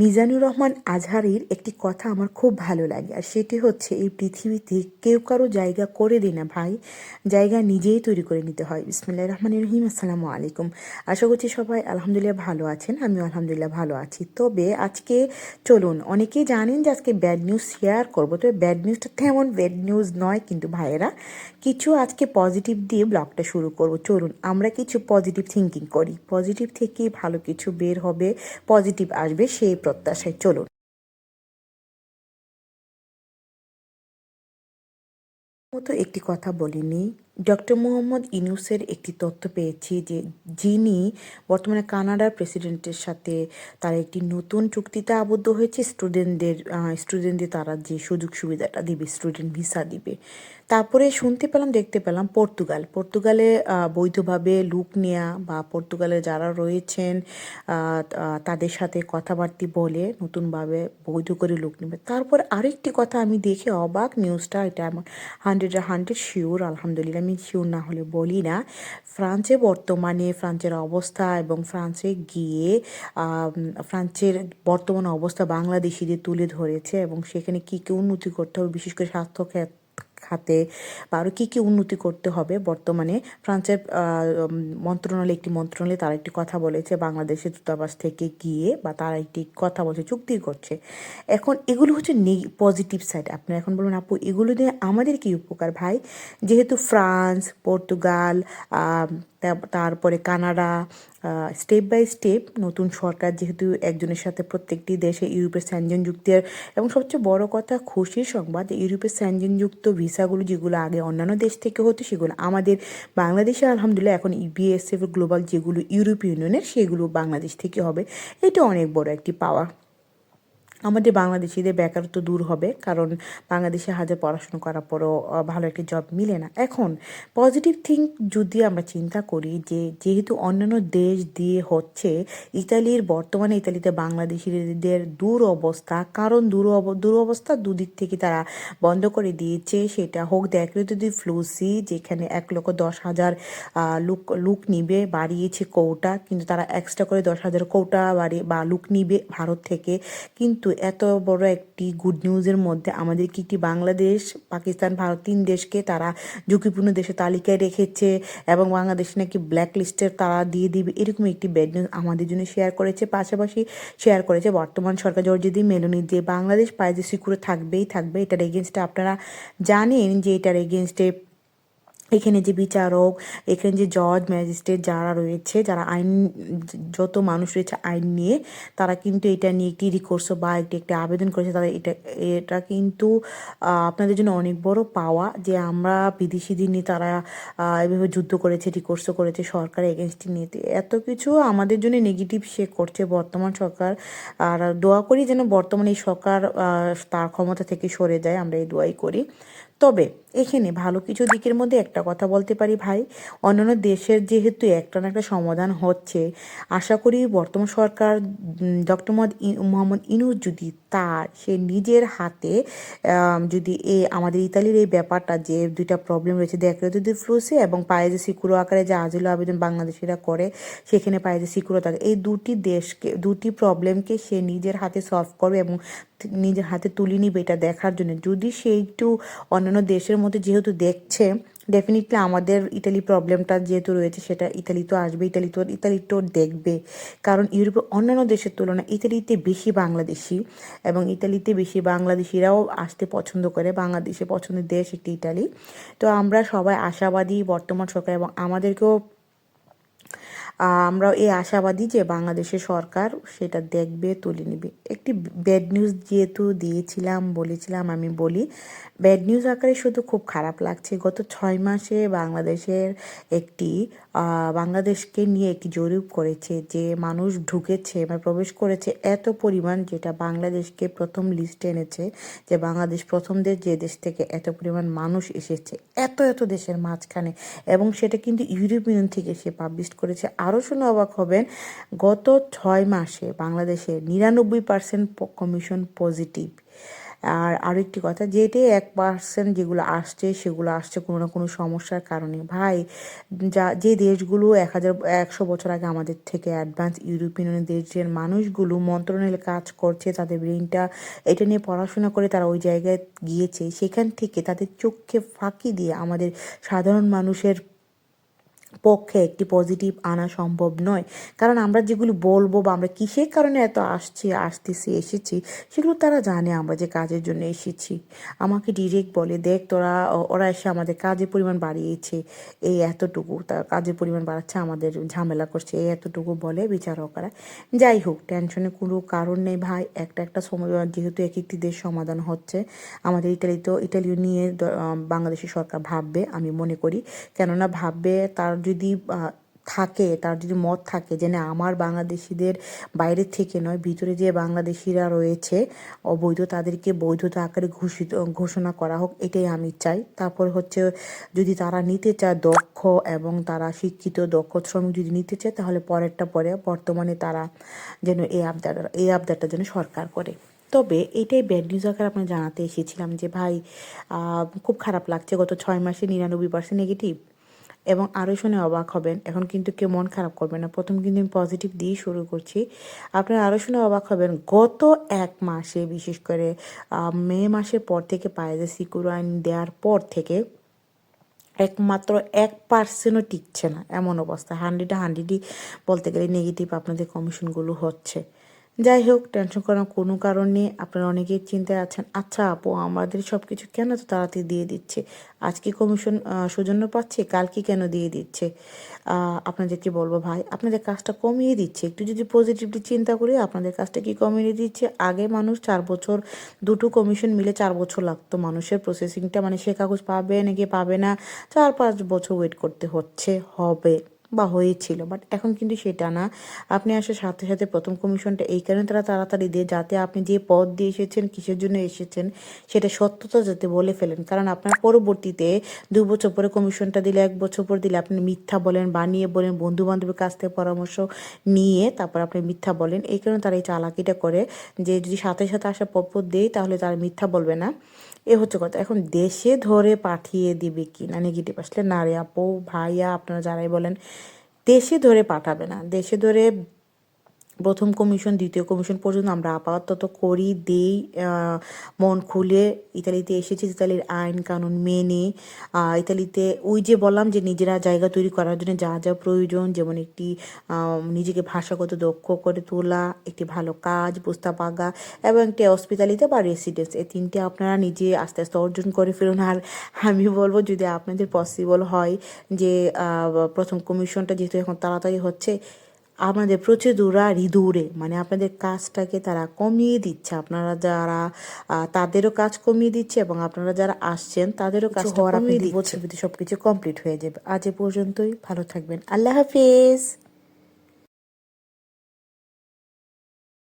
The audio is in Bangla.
মিজানুর রহমান আজহারির একটি কথা আমার খুব ভালো লাগে, আর সেটি হচ্ছে এই পৃথিবীতে কেউ কারও জায়গা করে দিই না ভাই, জায়গা নিজেই তৈরি করে নিতে হয়। বিসমিল্লাহ রহমান রহিম, আসসালামু আলাইকুম। আশা করছি সবাই আলহামদুলিল্লাহ ভালো আছেন, আমিও আলহামদুলিল্লাহ ভালো আছি। তবে আজকে চলুন, অনেকেই জানেন যে আজকে ব্যাড নিউজ শেয়ার করব, তবে ব্যাড নিউজটা তেমন ব্যাড নিউজ নয় কিন্তু ভাইয়েরা, কিছু আজকে পজিটিভ দিয়ে ব্লগটা শুরু করব। চলুন, আমরা কিছু পজিটিভ থিঙ্কিং করি। পজিটিভ থেকে ভালো কিছু বের হবে পজিটিভ আসবে সেই প্রত্যাশায় চলুন। মতো একটি কথা বলিনি। ডক্টর মোহাম্মদ ইনুসের একটি তথ্য পেয়েছি যে যিনি বর্তমানে কানাডার প্রেসিডেন্টের সাথে তার একটি নতুন চুক্তিতে আবদ্ধ হয়েছে। স্টুডেন্টদের স্টুডেন্টদের তারা যে সুযোগ সুবিধাটা দিবে, স্টুডেন্ট ভিসা দিবে তারপরে শুনতে পেলাম, দেখতে পেলাম পর্তুগাল। পর্তুগালে বৈধভাবে লুক নেওয়া বা পর্তুগালে যারা রয়েছেন তাদের সাথে কথাবার্তি বলে নতুনভাবে বৈধ করে লুক নেবে। তারপর আরেকটি কথা আমি দেখে অবাক নিউজটা এটা আমার হান্ড্রেড হান্ড্রেড শিওর আলহামদুলিল্লাহ, আমি শিওর না হলে বলি না। ফ্রান্সে বর্তমানে, ফ্রান্সের অবস্থা এবং ফ্রান্সে গিয়ে ফ্রান্সের বর্তমান অবস্থা বাংলাদেশিদের তুলে ধরেছে এবং সেখানে কী কী উন্নতি করতে হবে, বিশেষ করে স্বাস্থ্য খাতে বা আরও কী কী উন্নতি করতে হবে বর্তমানে? ফ্রান্সের মন্ত্রণালয় একটি মন্ত্রণালয়ে, তারা একটি কথা বলেছে বাংলাদেশের দূতাবাস থেকে গিয়ে বা তারা একটি কথা বলছে, চুক্তি করছে। এখন এগুলো হচ্ছে পজিটিভ সাইড আপনি এখন বলুন, আপু, এগুলো দিয়ে আমাদের কি উপকার ভাই? যেহেতু ফ্রান্স, পর্তুগাল তারপরে কানাডা স্টেপ বাই স্টেপ নতুন সরকার যেহেতু একজনের সাথে প্রত্যেকটি দেশে ইউরোপের স্যানজন যুক্তের এবং সবচেয়ে বড় কথা খুশির সংবাদ ইউরোপের স্যানজনযুক্ত ভিসাগুলো যেগুলো আগে অন্যান্য দেশ থেকে হতো, সেগুলো আমাদের বাংলাদেশে আলহামদুলিল্লাহ এখন বিএসএফ গ্লোবাল যেগুলো ইউরোপ ইউনিয়নের, সেগুলো বাংলাদেশ থেকে হবে। এটা অনেক বড় একটি পাওয়া আমাদের বাংলাদেশিদের বেকারত্ব দূর হবে, কারণ বাংলাদেশে হাজার পড়াশুনো করার পরও ভালো একটা জব মিলে না। এখন পজিটিভ থিঙ্ক যদি আমরা চিন্তা করি যে, যেহেতু অন্যান্য দেশ দিয়ে হচ্ছে, ইতালির বর্তমানে ইতালিতে বাংলাদেশিদের দূর অবস্থা, কারণ দূর দূর অবস্থা দুদিক থেকে তারা বন্ধ করে দিয়েছে, সেটা হোক যদি ফ্লুসি যেখানে এক লক্ষ দশ হাজার লুক লুক নিবে, বাড়িয়েছে কৌটা, কিন্তু তারা এক্সট্রা করে দশ হাজার কৌটা বাড়ি, বা লুক নিবে ভারত থেকে। কিন্তু এত বড় একটি গুড নিউজের মধ্যে আমাদের কি একটি বাংলাদেশ, পাকিস্তান, ভারত তিন দেশকে তারা ঝুঁকিপূর্ণ দেশের তালিকায় রেখেছে এবং বাংলাদেশ নাকি ব্ল্যাক লিস্টের তারা দিয়ে দিবে, এরকম একটি ব্যাড নিউজ আমাদের জন্য শেয়ার করেছে। পাশাপাশি শেয়ার করেছে বর্তমান সরকার জর্জিদি মেলনি যে বাংলাদেশ পায়ে সিকিউর থাকবেই থাকবে, এটার এগেনস্টে আপনারা জানেন যে এটার এগেনস্টে এখানে যে বিচারক, এখানে যে জজ ম্যাজিস্ট্রেট যারা রয়েছে, যারা আইন, যত মানুষ রয়েছে আইন নিয়ে, তারা কিন্তু এটা নিয়ে একটি রিকোর্স বা একটি একটি আবেদন করেছে। তারা এটা এটা কিন্তু আপনাদের জন্য অনেক বড় পাওয়া যে আমরা বিদেশিদের নিয়ে তারা এভাবে যুদ্ধ করেছে রিকোর্স করেছে সরকার এগেনস্টে নিয়ে। এত কিছু আমাদের জন্য নেগেটিভ সে করছে বর্তমান সরকার। আর দোয়া করি যেন বর্তমানে এই সরকার তার ক্ষমতা থেকে সরে যায়, আমরা এই দোয়াই করি। তবে এখানে ভালো কিছু দিকের মধ্যে একটা কথা বলতে পারি ভাই। অন্যান্য দেশের যেহেতু একটা না একটা সমাধান হচ্ছে, আশা করি বর্তমান সরকার ডক্টর মোহাম্মদ মোহাম্মদ ইনুস যদি তার, সে নিজের হাতে যদি এ, আমাদের ইতালির এই ব্যাপারটা যে দুইটা প্রবলেম রয়েছে যদি ফ্লুসে এবং পায়ে যে সিকুরো আকারে যে আজিল আবেদন বাংলাদেশিরা করে, সেখানে পায়ে যে সিকুরো থাকে, এই দুটি দেশকে, দুটি প্রবলেমকে সে নিজের হাতে সলভ করবে এবং নিজের হাতে তুলে নিবে এটা দেখার জন্য। যদি সে একটু অন্যান্য দেশের মধ্যে যেহেতু দেখছে ডেফিনেটলি আমাদের ইটালি প্রবলেমটা যেহেতু রয়েছে, সেটা ইতালি তো আসবে, ইতালি তো ইতালি তো দেখবে। কারণ ইউরোপের অন্যান্য দেশের তুলনায় ইতালিতে বেশি বাংলাদেশি এবং ইতালিতে বেশি বাংলাদেশিরাও আসতে পছন্দ করে, বাংলাদেশে পছন্দের দেশ একটি ইটালি তো আমরা সবাই আশাবাদী বর্তমান সরকার এবং আমাদেরকেও আমরা এই আশাবাদী যে বাংলাদেশের সরকার সেটা দেখবে, তুলে নেবে। একটি ব্যাড নিউজ যেহেতু দিয়েছিলাম, বলেছিলাম, আমি বলি ব্যাড নিউজ আকারে শুধু খুব খারাপ লাগছে। গত ছয় মাসে বাংলাদেশের একটি বাংলাদেশকে নিয়ে একটি জরিপ করেছে যে মানুষ ঢুকেছে বা প্রবেশ করেছে এত পরিমাণ যেটা বাংলাদেশকে প্রথম লিস্টে এনেছে যে বাংলাদেশ প্রথম দেশ যে দেশ থেকে এত পরিমাণ মানুষ এসেছে। এত এত দেশের মাঝখানে। এবং সেটা কিন্তু ইউরোপিয়ান থেকে সে পাবলিশ করেছে। আরও শুনে অবাক হবেন, গত ছয় মাসে বাংলাদেশে নিরানব্বই পার্সেন্ট কমিশন পজিটিভ আর আরও একটি কথা যেটি এক পার্সেন্ট যেগুলো আসছে, সেগুলো আসছে কোনো না কোনো সমস্যার কারণে। ভাই, যা, যে দেশগুলো এক হাজার, একশো বছর আগে আমাদের থেকে অ্যাডভান্স ইউরোপিয়ান দেশের মানুষগুলো মন্ত্রণালয়ে কাজ করছে, তাদের ব্রেনটা এটা নিয়ে পড়াশোনা করে তারা ওই জায়গায় গিয়েছে, সেখান থেকে তাদের চোখকে ফাঁকি দিয়ে আমাদের সাধারণ মানুষের পক্ষে একটি পজিটিভ আনা সম্ভব নয়। কারণ আমরা যেগুলো বলব বা আমরা কিসের কারণে এত আসছি, আসতেছি, এসেছি, সেগুলো তারা জানে আমরা যে কাজের জন্য এসেছি। আমাকে ডিরেক্ট বলে, দেখ তোরা, ওরা এসে আমাদের কাজের পরিমাণ বাড়িয়েছে, এই এতটুকু। তার কাজের পরিমাণ বাড়াচ্ছে, আমাদের ঝামেলা করছে, এই এতটুকু বলে বিচারকরা। যাই হোক টেনশনের কোনো কারণ নেই ভাই। একটা একটা সময়, যেহেতু এক একটি দেশ সমাধান হচ্ছে, আমাদের ইটালিতেও ইটালিও নিয়ে বাংলাদেশের সরকার ভাববে, আমি মনে করি। কেননা ভাববে তার যদি আহ, থাকে তার যদি মত থাকে যে না আমার বাংলাদেশিদের বাইরে থেকে নয় ভিতরে যে বাংলাদেশিরা রয়েছে অবৈধ তাদেরকে বৈধতা আকারে ঘোষিত ঘোষণা করা হোক এটাই আমি চাই। তারপর হচ্ছে যদি তারা নিতে চায় দক্ষ এবং তারা শিক্ষিত দক্ষ শ্রমিক যদি নিতে চায় তাহলে পরেরটা পরে বর্তমানে তারা যেন এই আবদার এই আবদারটা যেন সরকার করে। তবে এটাই ব্যাড নিউজ আকারে আপনার জানাতে এসেছিলাম যে ভাই খুব খারাপ লাগছে গত ছয় মাসে নিরানব্বই পার্সেন্ট নেগেটিভ এবং আরও শুনে অবাক হবেন। এখন কিন্তু কেউ মন খারাপ করবে না। প্রথম কিন্তু আমি পজিটিভ দিয়ে শুরু করছি। আপনারা আরও শুনে অবাক হবেন, গত এক মাসে বিশেষ করে মে মাসের পর থেকে পায়ে সিকিউর আইন দেওয়ার পর থেকে একমাত্র এক পার্সেন্টও টিকছে না। এমন অবস্থা। হান্ড্রেডে হান্ড্রেডই বলতে গেলে নেগেটিভ আপনাদের কমিশনগুলো হচ্ছে। যাই হোক টেনশন করার কোনো কারণ নেই। আপনারা অনেকেই চিন্তায় আছেন আচ্ছা আপু, আমাদের সব কিছু কেন তো তাড়াতাড়ি দিয়ে দিচ্ছে? আজকে কমিশন সৌজন্য পাচ্ছে? কালকে কেন দিয়ে দিচ্ছে? আপনাদেরকে বলব, ভাই, আপনাদের কাজটা কমিয়ে দিচ্ছে। একটু যদি পজিটিভলি চিন্তা করি, আপনাদের কাজটা কি কমিয়ে দিচ্ছে? আগে মানুষ চার বছর, দুটো কমিশন মিলে চার বছর লাগতো। মানুষের প্রসেসিংটা মানে সে কাগজ পাবে নাকি পাবে না, চার পাঁচ বছর ওয়েট করতে হচ্ছে, হবে। বা হয়েছিল বাট এখন কিন্তু সেটা না। আপনি আসার সাথে সাথে প্রথম কমিশনটা এই কারণে তারা তাড়াতাড়ি দিয়ে, যাতে আপনি যে পদ দিয়ে এসেছেন, কিসের জন্য এসেছেন, সেটা সত্যতা যাতে বলে ফেলেন। কারণ আপনার পরবর্তীতে দু বছর পরে কমিশনটা দিলে, এক বছর পর দিলে আপনি মিথ্যা বলেন, বানিয়ে বলেন বন্ধু বান্ধবের কাছ থেকে পরামর্শ নিয়ে তারপর আপনি মিথ্যা বলেন। এই কারণে তারা এই চালাকিটা করে যে যদি সাথে সাথে আসা পপ্পর দেয়, তাহলে তারা মিথ্যা বলবে না। এ হচ্ছে কথা। এখন দেশে ধরে পাঠিয়ে দিবে কি না নেগেটিভ আসলে না রে আপু, ভাইয়া আপনারা যারাই বলেন, দেশে ধরে পাঠাবে না। দেশে ধরে প্রথম কমিশন দ্বিতীয় কমিশন পর্যন্ত আমরা আপাতত করি, দেই মন খুলে। ইতালিতে এসেছি, ইতালির আইন কানুন মেনে। ইতালিতে ওই যে বললাম যে নিজেরা জায়গা তৈরি করার জন্য যা যা প্রয়োজন, যেমন একটি নিজেকে ভাষাগত দক্ষ করে তোলা, একটি ভালো কাজ, প্রস্তাব আগা এবং একটি হসপিটালিতে বা রেসিডেন্স এই তিনটে আপনারা নিজে আস্তে আস্তে অর্জন করে ফেলুন। আর আমি বলব, যদি আপনাদের পসিবল হয় যে প্রথম কমিশনটা যেহেতু এখন তাড়াতাড়ি হচ্ছে আপনাদের প্রচেদুরা রিদুরে মানে আপনাদের কাজটাকে তারা কমিয়ে দিচ্ছে। আপনারা যারা আহ, তাদেরও কাজ কমিয়ে দিচ্ছে এবং আপনারা যারা আসছেন তাদেরও কাজ কমিয়ে দিচ্ছে। সবকিছু কমপ্লিট হয়ে যাবে। আজ এ পর্যন্তই। ভালো থাকবেন। আল্লাহ হাফিজ।